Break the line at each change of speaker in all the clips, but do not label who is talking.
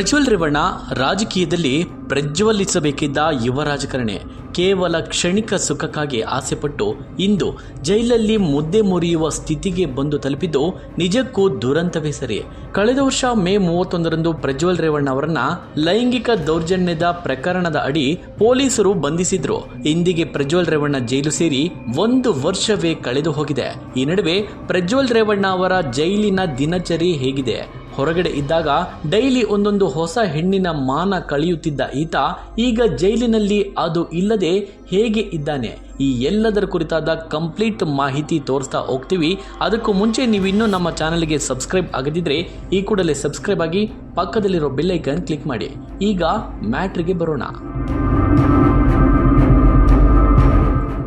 ಪ್ರಜ್ವಲ್ ರೇವಣ್ಣ ರಾಜಕೀಯದಲ್ಲಿ ಪ್ರಜ್ವಲಿಸಬೇಕಿದ್ದ ಯುವ ರಾಜಕಾರಣಿ. ಕೇವಲ ಕ್ಷಣಿಕ ಸುಖಕ್ಕಾಗಿ ಆಸೆಪಟ್ಟು ಇಂದು ಜೈಲಲ್ಲಿ ಮುದ್ದೆ ಮುರಿಯುವ ಸ್ಥಿತಿಗೆ ಬಂದು ತಲುಪಿದ್ದು ನಿಜಕ್ಕೂ ದುರಂತವೇ ಸರಿ. ಕಳೆದ ವರ್ಷ ಮೇ ಮೂವತ್ತೊಂದರಂದು ಪ್ರಜ್ವಲ್ ರೇವಣ್ಣ ಅವರನ್ನ ಲೈಂಗಿಕ ದೌರ್ಜನ್ಯದ ಪ್ರಕರಣದ ಅಡಿ ಪೊಲೀಸರು ಬಂಧಿಸಿದ್ರು. ಇಂದಿಗೆ ಪ್ರಜ್ವಲ್ ರೇವಣ್ಣ ಜೈಲು ಸೇರಿ ಒಂದು ವರ್ಷವೇ ಕಳೆದು ಹೋಗಿದೆ. ಈ ನಡುವೆ ಪ್ರಜ್ವಲ್ ರೇವಣ್ಣ ಅವರ ಜೈಲಿನ ದಿನಚರಿ ಹೇಗಿದೆ. ಹೊರಗಡೆ ಇದ್ದಾಗ ಡೈಲಿ ಒಂದೊಂದು ಹೊಸ ಹೆಣ್ಣಿನ ಮಾನ ಕಳೆಯುತ್ತಿದ್ದ ಈತ ಈಗ ಜೈಲಿನಲ್ಲಿ ಅದು ಇಲ್ಲದೆ ಹೇಗೆ ಇದ್ದಾನೆ? ಈ ಎಲ್ಲದರ ಕುರಿತಾದ ಕಂಪ್ಲೀಟ್ ಮಾಹಿತಿ ತೋರಿಸ್ತಾ ಹೋಗ್ತೀವಿ. ಅದಕ್ಕೂ ಮುಂಚೆ ನೀವು ಇನ್ನೂ ನಮ್ಮ ಚಾನಲ್ಗೆ ಸಬ್ಸ್ಕ್ರೈಬ್ ಆಗದಿದ್ರೆ ಈ ಕೂಡಲೇ ಸಬ್ಸ್ಕ್ರೈಬ್ ಆಗಿ ಪಕ್ಕದಲ್ಲಿರೋ ಬೆಲ್ಲೈಕನ್ ಕ್ಲಿಕ್ ಮಾಡಿ. ಈಗ ಮ್ಯಾಟ್ರಿಗೆ ಬರೋಣ.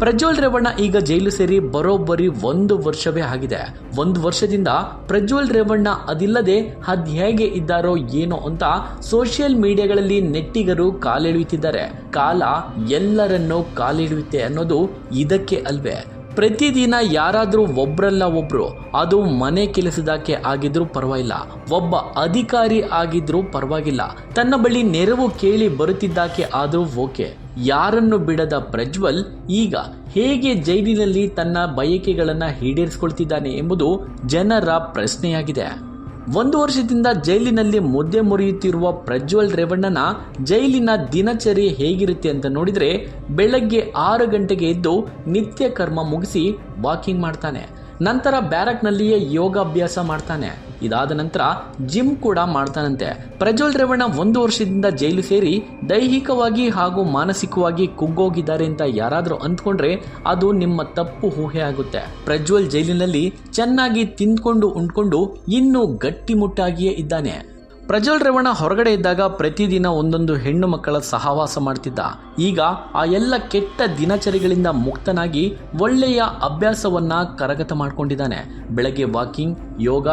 ಪ್ರಜ್ವಲ್ ರೇವಣ್ಣ ಈಗ ಜೈಲು ಸೇರಿ ಬರೋಬ್ಬರಿ ಒಂದು ವರ್ಷವೇ ಆಗಿದೆ. ಒಂದು ವರ್ಷದಿಂದ ಪ್ರಜ್ವಲ್ ರೇವಣ್ಣ ಅದಿಲ್ಲದೆ ಅದ್ ಹೇಗೆ ಇದ್ದಾರೋ ಏನೋ ಅಂತ ಸೋಷಿಯಲ್ ಮೀಡಿಯಾಗಳಲ್ಲಿ ನೆಟ್ಟಿಗರು ಕಾಲೆಳೆಯುತ್ತಿದ್ದಾರೆ. ಕಾಲ ಎಲ್ಲರನ್ನೂ ಕಾಲಿಡುತ್ತೆ ಅನ್ನೋದು ಇದಕ್ಕೆ ಅಲ್ವೇ. ಪ್ರತಿದಿನ ಯಾರಾದರೂ ಒಬ್ರಲ್ಲ ಒಬ್ರು, ಅದು ಮನೆ ಕೆಲಸದಕ್ಕೆ ಆಗಿದ್ರೂ ಪರವಾಗಿಲ್ಲ. ಒಬ್ಬ ಅಧಿಕಾರಿ ಆಗಿದ್ರೂ ಪರವಾಗಿಲ್ಲ. ತನ್ನ ಬಳಿ ನೆರವು ಕೇಳಿ ಬರುತ್ತಿದ್ದಾಕೆ ಆದರೂ ಓಕೆ. ಯಾರನ್ನು ಬಿಡದ ಪ್ರಜ್ವಲ್ ಈಗ ಹೇಗೆ ಜೈಲಿನಲ್ಲಿ ತನ್ನ ಬಯಕೆಗಳನ್ನು ಈಡೇರಿಸಿಕೊಳ್ತಿದ್ದಾನೆ ಎಂಬುದು ಜನರ ಪ್ರಶ್ನೆಯಾಗಿದೆ. ಒಂದು ವರ್ಷದಿಂದ ಜೈಲಿನಲ್ಲಿ ಮುದ್ದೆ ಮುರಿಯುತ್ತಿರುವ ಪ್ರಜ್ವಲ್ ರೇವಣ್ಣನ ಜೈಲಿನ ದಿನಚರಿ ಹೇಗಿರುತ್ತೆ ಅಂತ ನೋಡಿದ್ರೆ ಬೆಳಗ್ಗೆ ಆರು ಗಂಟೆಗೆ ಎದ್ದು ನಿತ್ಯ ಕರ್ಮ ಮುಗಿಸಿ ವಾಕಿಂಗ್ ಮಾಡ್ತಾನೆ. ನಂತರ ಬ್ಯಾರಕ್ನಲ್ಲಿಯೇ ಯೋಗಾಭ್ಯಾಸ ಮಾಡ್ತಾನೆ. ಇದಾದ ನಂತರ ಜಿಮ್ ಕೂಡ ಮಾಡ್ತಾನಂತೆ. ಪ್ರಜ್ವಲ್ ರೇವಣ್ಣ ಒಂದು ವರ್ಷದಿಂದ ಜೈಲು ಸೇರಿ ದೈಹಿಕವಾಗಿ ಹಾಗೂ ಮಾನಸಿಕವಾಗಿ ಕುಗ್ಗೋಗಿದ್ದಾರೆ ಅಂತ ಯಾರಾದರೂ ಅಂದ್ಕೊಂಡ್ರೆ ಅದು ನಿಮ್ಮ ತಪ್ಪು ಊಹೆ ಆಗುತ್ತೆ. ಪ್ರಜ್ವಲ್ ಜೈಲಿನಲ್ಲಿ ಚೆನ್ನಾಗಿ ತಿಂದ್ಕೊಂಡು ಉಂಡ್ಕೊಂಡು ಇನ್ನೂ ಗಟ್ಟಿಮುಟ್ಟಾಗಿಯೇ ಇದ್ದಾನೆ. ಪ್ರಜ್ವಲ್ ರೇವಣ್ಣ ಹೊರಗಡೆ ಇದ್ದಾಗ ಪ್ರತಿದಿನ ಒಂದೊಂದು ಹೆಣ್ಣು ಮಕ್ಕಳ ಸಹವಾಸ ಮಾಡ್ತಿದ್ದ. ಈಗ ಆ ಎಲ್ಲ ಕೆಟ್ಟ ದಿನಚರಿಗಳಿಂದ ಮುಕ್ತನಾಗಿ ಒಳ್ಳೆಯ ಅಭ್ಯಾಸವನ್ನ ಕರಗತ ಮಾಡಿಕೊಂಡಿದ್ದಾನೆ. ಬೆಳಗ್ಗೆ ವಾಕಿಂಗ್, ಯೋಗ,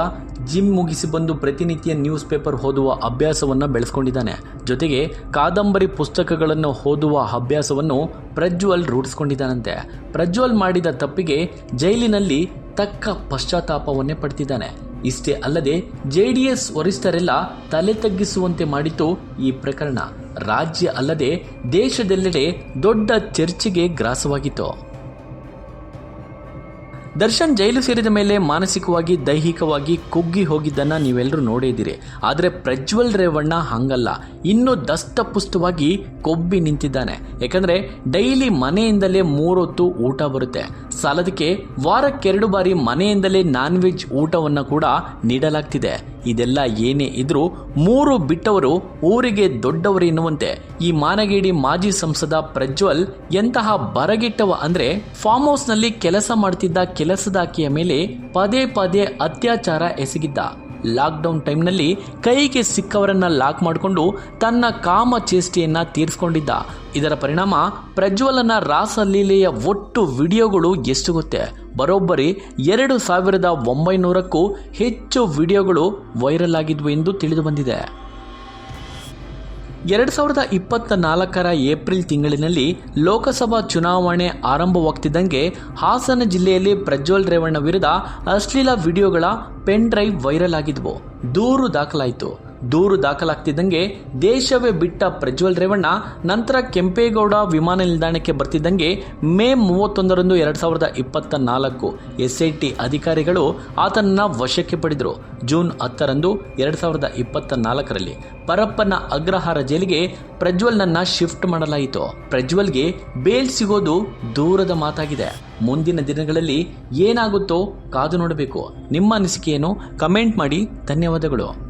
ಜಿಮ್ ಮುಗಿಸಿ ಬಂದು ಪ್ರತಿನಿತ್ಯ ನ್ಯೂಸ್ ಪೇಪರ್ ಓದುವ ಅಭ್ಯಾಸವನ್ನು ಬೆಳೆಸ್ಕೊಂಡಿದ್ದಾನೆ. ಜೊತೆಗೆ ಕಾದಂಬರಿ ಪುಸ್ತಕಗಳನ್ನು ಓದುವ ಅಭ್ಯಾಸವನ್ನು ಪ್ರಜ್ವಲ್ ರೂಢಿಸ್ಕೊಂಡಿದ್ದಾನಂತೆ. ಪ್ರಜ್ವಲ್ ಮಾಡಿದ ತಪ್ಪಿಗೆ ಜೈಲಿನಲ್ಲಿ ತಕ್ಕ ಪಶ್ಚಾತ್ತಾಪವನ್ನೇ ಪಡ್ತಿದ್ದಾನೆ. ಇಷ್ಟೇ ಅಲ್ಲದೆ ಜೆಡಿಎಸ್ ವರಿಷ್ಠರೆಲ್ಲ ತಲೆ ತಗ್ಗಿಸುವಂತೆ ಮಾಡಿತು ಈ ಪ್ರಕರಣ. ರಾಜ್ಯ ಅಲ್ಲದೆ ದೇಶದೆಲ್ಲೆಡೆ ದೊಡ್ಡ ಚರ್ಚೆಗೆ ಗ್ರಾಸವಾಗಿತ್ತು. ದರ್ಶನ್ ಜೈಲು ಸೇರಿದ ಮೇಲೆ ಮಾನಸಿಕವಾಗಿ, ದೈಹಿಕವಾಗಿ ಕುಗ್ಗಿ ಹೋಗಿದ್ದನ್ನ ನೀವೆಲ್ಲರೂ ನೋಡಿದ್ದೀರಿ ಆದರೆ ಪ್ರಜ್ವಲ್ ರೇವಣ್ಣ ಹಂಗಲ್ಲ. ಇನ್ನೂ ದಸ್ತಪುಷ್ಟವಾಗಿ ಕೊಬ್ಬಿ ನಿಂತಿದ್ದಾನೆ. ಯಾಕಂದರೆ ಡೈಲಿ ಮನೆಯಿಂದಲೇ ಮೂರೊತ್ತು ಊಟ ಬರುತ್ತೆ. ಸಾಲದಕ್ಕೆ ವಾರಕ್ಕೆರಡು ಬಾರಿ ಮನೆಯಿಂದಲೇ ನಾನ್ ವೆಜ್ ಊಟವನ್ನು ಕೂಡ ನೀಡಲಾಗ್ತಿದೆ. ಇದೆಲ್ಲ ಏನೇ ಇದ್ರೂ ಮೂರು ಬಿಟ್ಟವರು ಊರಿಗೆ ದೊಡ್ಡವರು ಎನ್ನುವಂತೆ ಈ ಮಾನಗೇಡಿ ಮಾಜಿ ಸಂಸದ ಪ್ರಜ್ವಲ್ ಎಂತಹ ಬರಗಿಟ್ಟವ ಅಂದ್ರೆ ಫಾರ್ಮ್ ಹೌಸ್ನಲ್ಲಿ ಕೆಲಸ ಮಾಡ್ತಿದ್ದ ಕೆಲಸದಾಕಿಯ ಮೇಲೆ ಪದೇ ಪದೇ ಅತ್ಯಾಚಾರ ಎಸಗಿದ್ದ. ಲಾಕ್ಡೌನ್ ಟೈಮ್ನಲ್ಲಿ ಕೈಗೆ ಸಿಕ್ಕವರನ್ನ ಲಾಕ್ ಮಾಡಿಕೊಂಡು ತನ್ನ ಕಾಮ ಚೇಷ್ಟೆಯನ್ನ ತೀರಿಸ್ಕೊಂಡಿದ್ದ. ಇದರ ಪರಿಣಾಮ ಪ್ರಜ್ವಲನ ರಾಸಲೀಲೆಯ ಒಟ್ಟು ವಿಡಿಯೋಗಳು ಎಷ್ಟು ಗೊತ್ತೇ ಬರೋಬ್ಬರಿ ಎರಡು ಸಾವಿರದ ಒಂಬೈನೂರಕ್ಕೂ ಹೆಚ್ಚು ವಿಡಿಯೋಗಳು ವೈರಲ್ ಆಗಿದ್ವು ಎಂದು ತಿಳಿದು ಬಂದಿದೆ. ಎರಡು ಸಾವಿರದ ಇಪ್ಪತ್ತ ನಾಲ್ಕರ ಏಪ್ರಿಲ್ ತಿಂಗಳಿನಲ್ಲಿ ಲೋಕಸಭಾ ಚುನಾವಣೆ ಆರಂಭವಾಗ್ತಿದ್ದಂಗೆ ಹಾಸನ ಜಿಲ್ಲೆಯಲ್ಲಿ ಪ್ರಜ್ವಲ್ ರೇವಣ್ಣ ವಿರುದ್ಧ ಅಶ್ಲೀಲ ವಿಡಿಯೋಗಳ ಪೆನ್ ಡ್ರೈವ್ ವೈರಲ್ ಆಗಿದ್ವು. ದೂರು ದಾಖಲಾಯಿತು. ದೂರು ದಾಖಲಾಗ್ತಿದ್ದಂಗೆ ದೇಶವೇ ಬಿಟ್ಟ ಪ್ರಜ್ವಲ್ ರೇವಣ್ಣ ನಂತರ ಕೆಂಪೇಗೌಡ ವಿಮಾನ ನಿಲ್ದಾಣಕ್ಕೆ ಬರ್ತಿದ್ದಂಗೆ ಮೇ ಮೂವತ್ತೊಂದರಂದು ಎರಡು ಸಾವಿರದ ಇಪ್ಪತ್ತ ನಾಲ್ಕು ಎಸ್ಐಟಿ ಅಧಿಕಾರಿಗಳು ಆತನನ್ನ ವಶಕ್ಕೆ ಪಡೆದರು. ಜೂನ್ ಹತ್ತರಂದು ಎರಡು ಸಾವಿರದ ಇಪ್ಪತ್ತ ನಾಲ್ಕರಲ್ಲಿ ಪರಪ್ಪನ ಅಗ್ರಹಾರ ಜೈಲಿಗೆ ಪ್ರಜ್ವಲ್ನನ್ನ ಶಿಫ್ಟ್ ಮಾಡಲಾಯಿತು. ಪ್ರಜ್ವಲ್ಗೆ ಬೇಲ್ ಸಿಗೋದು ದೂರದ ಮಾತಾಗಿದೆ. ಮುಂದಿನ ದಿನಗಳಲ್ಲಿ ಏನಾಗುತ್ತೋ ಕಾದು ನೋಡಬೇಕು. ನಿಮ್ಮ ಅನಿಸಿಕೆಯನ್ನು ಕಮೆಂಟ್ ಮಾಡಿ. ಧನ್ಯವಾದಗಳು.